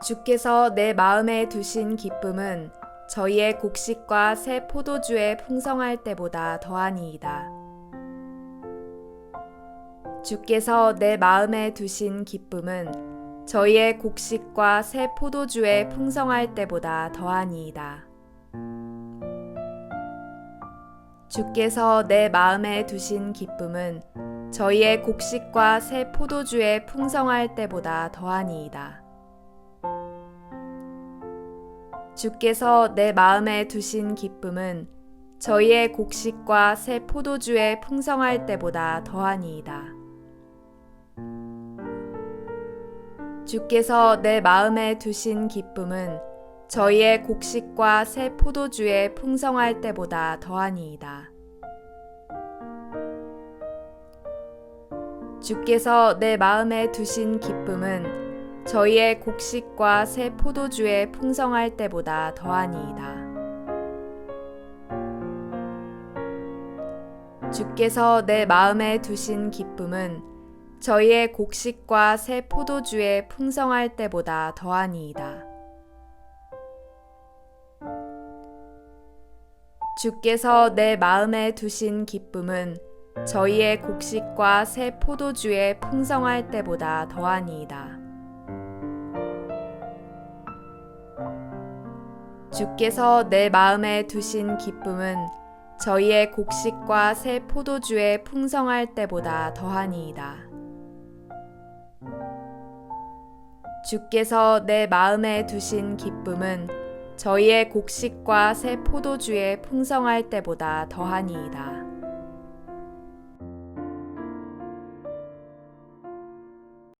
주께서 내 마음에 두신 기쁨은 저희의 곡식과 새 포도주의 풍성할 때보다 더하니이다. 주께서 내 마음에 두신 기쁨은 저희의 곡식과 새 포도주의 풍성할 때보다 더하니이다. 주께서 내 마음에 두신 기쁨은 저희의 곡식과 새 포도주의 풍성할 때보다 더하니이다. 주께서 내 마음에 두신 기쁨은 저희의 곡식과 새 포도주의 풍성할 때보다 더하니이다. 주께서 내 마음에 두신 기쁨은 저희의 곡식과 새 포도주의 풍성할 때보다 더하니이다. 주께서 내 마음에 두신 기쁨은 저희의 곡식과 새 포도주의 풍성할 때보다 더하니이다. 주께서 내 마음에 두신 기쁨은 저희의 곡식과 새 포도주의 풍성할 때보다 더하니이다. 주께서 내 마음에 두신 기쁨은 저희의 곡식과 새 포도주의 풍성할 때보다 더하니이다. 주께서 내 마음에 두신 기쁨은 저희의 곡식과 새 포도주의 풍성할 때보다 더하니이다. 주께서 내 마음에 두신 기쁨은 저희의 곡식과 새 포도주의 풍성할 때보다 더하니이다.